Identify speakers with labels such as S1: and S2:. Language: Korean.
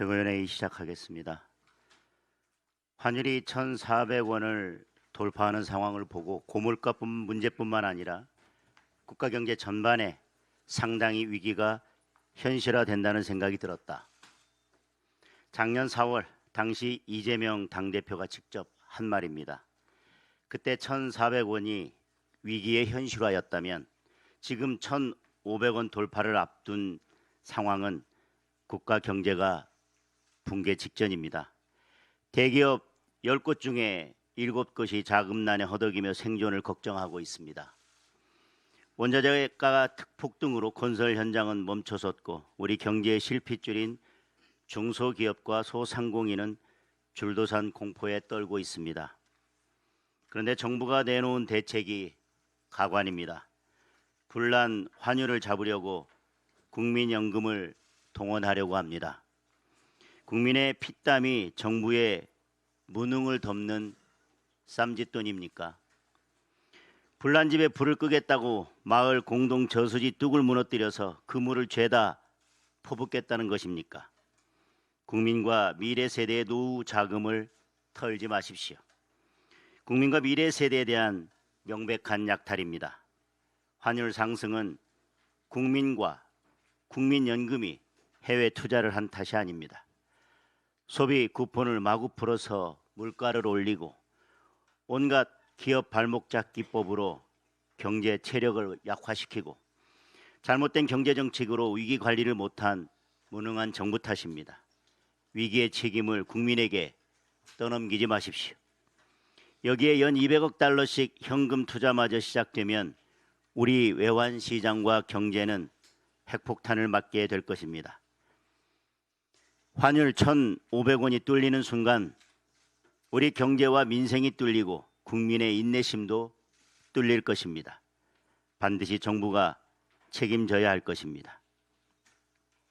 S1: 정의원회의 시작하겠습니다. 환율이 1,400원을 돌파하는 상황을 보고 고물가 문제뿐만 아니라 국가 경제 전반에 상당히 위기가 현실화된다는 생각이 들었다. 작년 4월 당시 이재명 당대표가 직접 한 말입니다. 그때 1,400원이 위기의 현실화였다면 지금 1,500원 돌파를 앞둔 상황은 국가 경제가 붕괴 직전입니다. 대기업 10곳 중에 7곳이 자금난에 허덕이며 생존을 걱정하고 있습니다. 원자재가 폭등으로 건설 현장은 멈춰섰고 우리 경제의 실핏줄인 중소기업과 소상공인은 줄도산 공포에 떨고 있습니다. 그런데 정부가 내놓은 대책이 가관입니다. 불난 환율을 잡으려고 국민연금을 동원하려고 합니다. 국민의 피땀이 정부의 무능을 덮는 쌈짓돈입니까? 불난 집에 불을 끄겠다고 마을 공동 저수지 뚝을 무너뜨려서 그 물을 죄다 퍼붓겠다는 것입니까? 국민과 미래 세대의 노후 자금을 털지 마십시오. 국민과 미래 세대에 대한 명백한 약탈입니다. 환율 상승은 국민과 국민연금이 해외 투자를 한 탓이 아닙니다. 소비 쿠폰을 마구 풀어서 물가를 올리고 온갖 기업 발목 잡기법으로 경제 체력을 약화시키고 잘못된 경제 정책으로 위기 관리를 못한 무능한 정부 탓입니다. 위기의 책임을 국민에게 떠넘기지 마십시오. 여기에 연 200억 달러씩 현금 투자마저 시작되면 우리 외환 시장과 경제는 핵폭탄을 맞게 될 것입니다. 환율 1,500원이 뚫리는 순간 우리 경제와 민생이 뚫리고 국민의 인내심도 뚫릴 것입니다. 반드시 정부가 책임져야 할 것입니다.